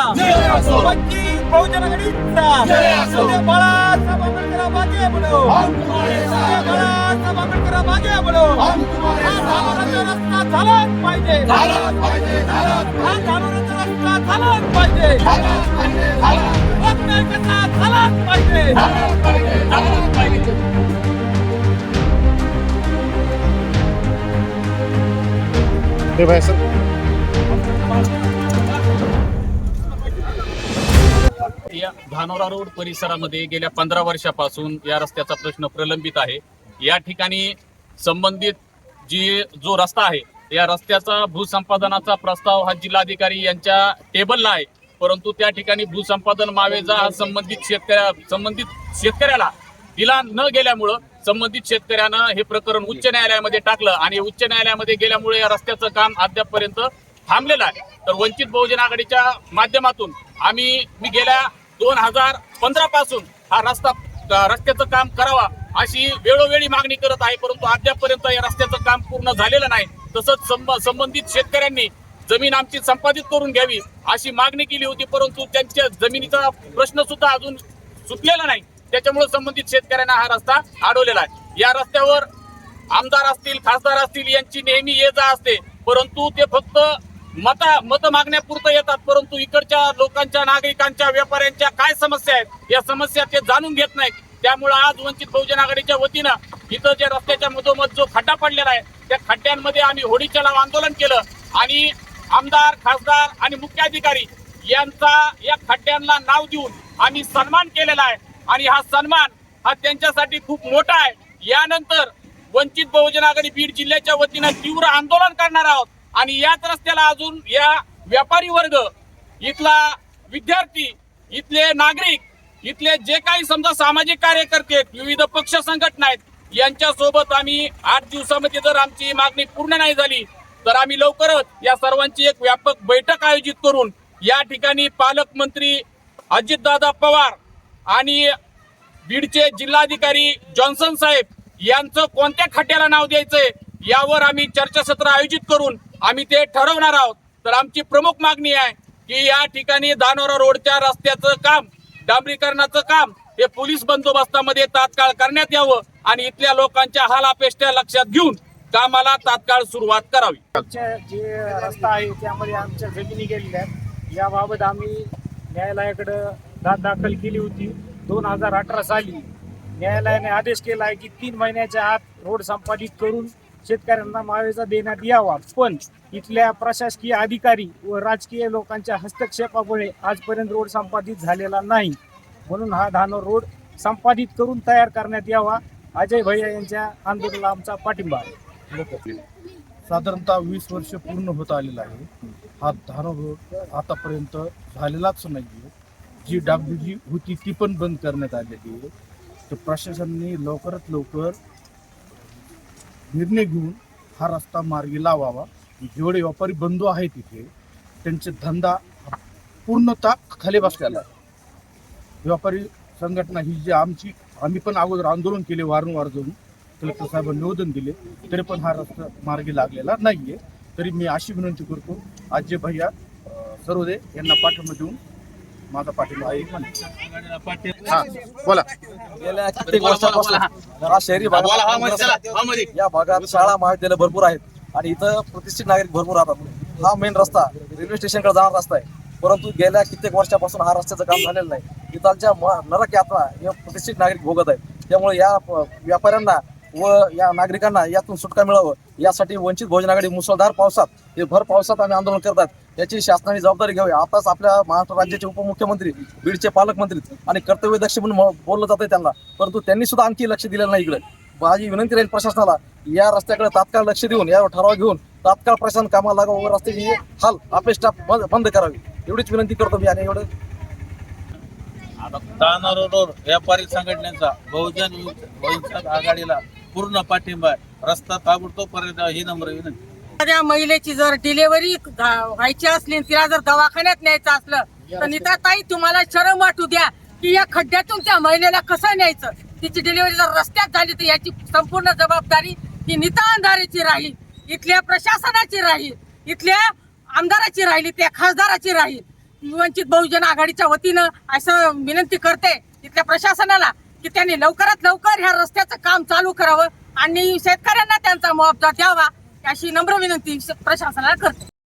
वंचित बहुजन आघाडीचा संजय बाळासाहेब आंबेडकर मागे बढो संजय बाळासाहेब आंबेडकर मागे बढो हा धानोराचा रस्ता झालाच पाहिजे हा धानोराचा रस्ता झालाच पाहिजे रत्नागिरीचा झालाच पाहिजे हे भाई सर. या धानोरा रोड परिसरामध्ये गेल्या पंधरा वर्षापासून या रस्त्याचा प्रश्न प्रलंबित आहे. या ठिकाणी संबंधित जी जो रस्ता आहे या रस्त्याचा भूसंपादनाचा प्रस्ताव हा जिल्हाधिकारी यांच्या टेबलला आहे. परंतु त्या ठिकाणी भूसंपादन मावेजा हा संबंधित शेतकऱ्या संबंधित शेतकऱ्याला दिला न गेल्यामुळं संबंधित शेतकऱ्यानं हे प्रकरण उच्च न्यायालयामध्ये टाकलं आणि उच्च न्यायालयामध्ये गेल्यामुळे या रस्त्याचं काम अद्यापपर्यंत थांबलेलं आहे. तर वंचित बहुजन आघाडीच्या माध्यमातून आम्ही मी गेल्या दोन हजार पंधरा पासून हा रस्ता रस्त्याचं काम करावा अशी वेळोवेळी मागणी करत आहे परंतु अद्यापपर्यंत या रस्त्याचं काम पूर्ण झालेलं नाही. तसंच संब- संबंधित शेतकऱ्यांनी जमीन आमची संपादित करून घ्यावी अशी मागणी केली होती परंतु त्यांच्या जमिनीचा प्रश्न सुद्धा अजून सुटलेला नाही. त्याच्यामुळे संबंधित शेतकऱ्यांना हा रस्ता अडवलेला आहे. या रस्त्यावर आमदार असतील खासदार असतील यांची नेहमी ये जा असते परंतु ते फक्त मता मत मागण्यापुरतं येतात परंतु इकडच्या लोकांच्या नागरिकांच्या व्यापाऱ्यांच्या काय समस्या आहेत? या समस्या ते जाणून घेत नाहीत. त्यामुळे आज वंचित बहुजन आघाडीच्या वतीनं इथं जे रस्त्याच्या मधोमध जो खड्डा पडलेला आहे त्या खड्ड्यांमध्ये आम्ही होडीच्या लाव आंदोलन केलं. आणि आमदार खासदार आणि मुख्याधिकारी यांचा या खड्ड्यांना नाव देऊन आम्ही सन्मान केलेला आहे. आणि हा सन्मान हा त्यांच्यासाठी खूप मोठा आहे. यानंतर वंचित बहुजन आघाडी बीड जिल्ह्याच्या वतीनं तीव्र आंदोलन करणार आहोत. आणि याच रस्त्याला अजून या व्यापारी वर्ग इथला विद्यार्थी इथले नागरिक इथले जे काही समजा सामाजिक कार्यकर्ते आहेत विविध पक्ष संघटना आहेत यांच्या सोबत आम्ही आठ दिवसामध्ये जर आमची मागणी पूर्ण नाही झाली तर आम्ही लवकरच या सर्वांची एक व्यापक बैठक आयोजित करून या ठिकाणी पालकमंत्री अजितदादा पवार आणि बीडचे जिल्हाधिकारी जॉन्सन साहेब यांचं कोणत्या खड्ड्याला नाव द्यायचंय यावर आम्ही चर्चासत्र आयोजित करून आम्ही ते ठरवणार आहोत. तर आमची प्रमुख मागणी आहे की या ठिकाणी दानोरा रोडच्या रस्त्याचं काम डांबरीकरणाचं काम हे पोलीस बंदोबस्तामध्ये तात्काळ करण्यात यावं आणि इथल्या लोकांच्या हालापेष्ट्या लक्षात घेऊन कामाला तात्काळ सुरुवात करावी. जे रस्ता आहे त्यामध्ये आमच्या जमिनी गेलेल्या आहेत. याबाबत आम्ही न्यायालयाकडं दाद दाखल केली होती. दोन हजार अठरा साली न्यायालयाने आदेश केला आहे की तीन महिन्याच्या आत रोड संपादित करून शेतकऱ्यांना मावेजा देण्यात यावा. पण इथल्या प्रशासकीय अधिकारी व राजकीय लोकांच्या हस्तक्षेपामुळे आजपर्यंत रोड संपादित झालेला नाही. म्हणून हा धानोर रोड संपादित करून तयार करण्यात यावा. अजय भैया यांच्या आंदोलनाला आमचा पाठिंबा आहे. साधारणतः वीस वर्ष पूर्ण होत आलेला आहे. हा धानोर रोड आतापर्यंत झालेलाच नाही जी डागडुजी होती ती पण बंद करण्यात आलेली आहे. तर प्रशासनाने लवकरात लवकर निर्णय घेऊन हा रस्ता मार्गी लावावा. जेवढे व्यापारी बंधू आहेत तिथे त्यांचे धंदा पूर्णतः खाली बसलेला व्यापारी संघटना ही जी आमची आम्ही पण अगोदर आंदोलन केले वारंवार जाऊन कलेक्टर साहेबांनी निवेदन दिले तरी पण हा रस्ता मार्गी लागलेला नाहीये. तरी मी अशी विनंती करतो आजी भैया सरोदे यांना पाठिंबा देऊन माझा पाठिंबा आहे. हा बोला. गेल्या कित्येक वर्षापासून शहरी भागात या भागात शाळा महाविद्यालय भरपूर आहेत आणि इथं प्रतिष्ठित नागरिक भरपूर राहतात. हा मेन रस्ता रेल्वे स्टेशनकडे जाणारा रस्ता आहे. परंतु गेल्या कित्येक वर्षापासून हा रस्त्याचं काम झालेलं नाही. इथालच्या नरक यात्रा या प्रतिष्ठित नागरिक भोगत आहेत. त्यामुळे या व्यापाऱ्यांना व या नागरिकांना यातून सुटका मिळावं. यासाठी वंचित भोजनाकडे आघाडी मुसळधार पावसात हे भर पावसात आम्ही आंदोलन करतात याची शासनाने जबाबदारी घ्यावी. आताच आपल्या महाराष्ट्र राज्याचे उपमुख्यमंत्री बीडचे पालकमंत्री आणि कर्तव्यदक्ष म्हणून बोललं जातंय त्यांना. परंतु त्यांनी सुद्धा आणखी लक्ष दिलेलं नाही इकडे. माझी विनंती राहील प्रशासनाला या रस्त्याकडे तात्काळ लक्ष देऊन यावर ठराव घेऊन तात्काळ प्रशासन कामाला लागावं. व रस्त्याची हाल अपेष्टा बंद बंद करावी. एवढीच विनंती करतो मी आणि एवढं दानोर व्यापारी संघटनेचा बहुजन आघाडीला पूर्ण पाठिंबा आहे. रस्ता ताबडतोब पर्यंत ही नम्र विनंती एखाद्या महिलेची जर डिलेव्हरी व्हायची असली आणि तिला जर दवाखान्यात न्यायचं असलं तर निता ताई तुम्हाला शरम वाटू द्या की या खड्ड्यातून त्या महिलेला कसं न्यायचं? तिची डिलिव्हरी जर रस्त्यात झाली तर याची संपूर्ण जबाबदारी ही नीता अंधारेची राहील इथल्या प्रशासनाची राहील इथल्या आमदाराची राहील त्या खासदाराची राहील. वंचित बहुजन आघाडीच्या वतीनं असं विनंती करते इथल्या प्रशासनाला की त्यांनी लवकरात लवकर ह्या रस्त्याचं काम चालू करावं. आणि शेतकऱ्यांना त्यांचा मुआवजा द्यावा अशी नम्र विनंती प्रशासनाला करते.